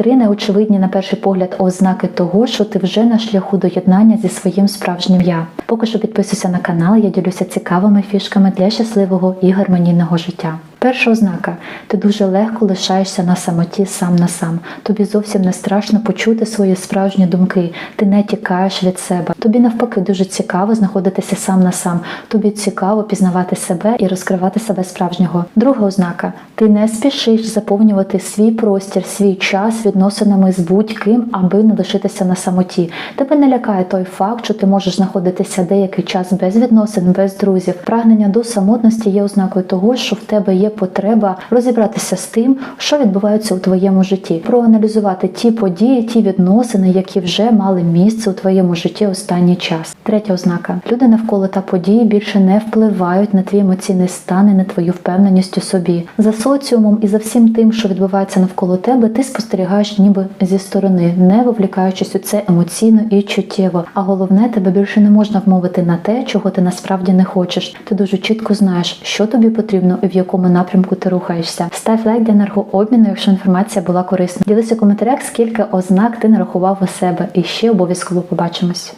Три неочевидні на перший погляд ознаки того, що ти вже на шляху до єднання зі своїм справжнім я. Поки що підписуйся на канал, я ділюся цікавими фішками для щасливого і гармонійного життя. Перша ознака ти дуже легко лишаєшся на самоті сам на сам. Тобі зовсім не страшно почути свої справжні думки. Ти не тікаєш від себе. Тобі навпаки дуже цікаво знаходитися сам на сам. Тобі цікаво пізнавати себе і розкривати себе справжнього. Друга ознака: ти не спішиш заповнювати свій простір, свій час відносинами з будь-ким, аби не лишитися на самоті. Тебе не лякає той факт, що ти можеш знаходитися деякий час без відносин, без друзів. Прагнення до самотності є ознакою того, що в тебе є потреба розібратися з тим, що відбувається у твоєму житті, проаналізувати ті події, ті відносини, які вже мали місце у твоєму житті останній час. Третя ознака: люди навколо та події більше не впливають на твій емоційний стан і на твою впевненість у собі. За соціумом і за всім тим, що відбувається навколо тебе, ти спостерігаєш ніби зі сторони, не вовлікаючись у це емоційно і чуттєво. А головне, тебе більше не можна вмовити на те, чого ти насправді не хочеш. Ти дуже чітко знаєш, що тобі потрібно і в якому напрямку ти рухаєшся. Став лайк для енергообміну, якщо інформація була корисна. Ділися у коментарях, скільки ознак ти нарахував у себе, і ще обов'язково побачимось.